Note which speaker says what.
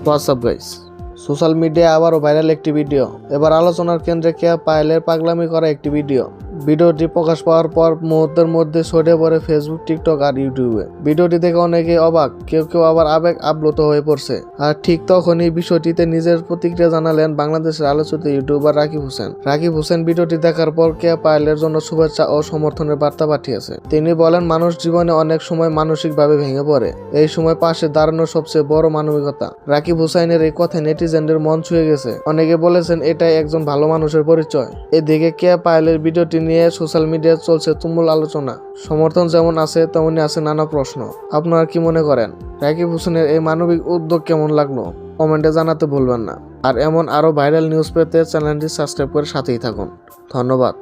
Speaker 1: WhatsApp guys social মিডিয়ায় আবারও viral একটি ভিডিও এবার আলোচনার কেন্দ্রে কেয়া পায়েলের পাগলামি করা একটি ভিডিও ভিডিওটি প্রকাশ পাওয়ার পর মুহূর্তের মধ্যে ছড়িয়ে পড়ে ফেসবুক টিকটক আর ইউটিউবে ভিডিওটি দেখে অনেকে অবাক, কেউ কেউ আবার আবেগ আপ্লুত হয়ে পড়ছে। আর ঠিক তখনই বিষয়টিতে নিজের প্রতিক্রিয়া জানালেন বাংলাদেশের আলোচিত ইউটিউবার রাকিব হোসেন। রাকিব হোসেন ভিডিওটি দেখার পর কে পায়েলের জন্য শুভেচ্ছা ও সমর্থনের বার্তা পাঠিয়েছে। তিনি বলেন, মানুষ জীবনে অনেক সময় মানসিকভাবে ভেঙে পড়ে। এই সময় পাশে দাঁড়ানো সবচেয়ে বড় মানবিকতা। রাকিব হুসাইনের এই কথায় নেটিজেনদের মন ছুঁয়ে গেছে। অনেকে বলেছেন, এটাই একজন ভালো মানুষের পরিচয়। এদিকে কেয়া পায়েলের ভিডিওটি নিয়ে সোশ্যাল মিডিয়ায় চলছে তুমুল আলোচনা। সমর্থন যেমন আছে, তেমনই আছে নানা প্রশ্ন। আপনারা কি মনে করেন? রাকিব হোসেনের এই মানবিক উদ্যোগ কেমন লাগল? কমেন্টে জানাতে ভুলবেন না। আর এমন আরও ভাইরাল নিউজ পেতে চ্যানেলটি সাবস্ক্রাইব করে সাথেই থাকুন। ধন্যবাদ।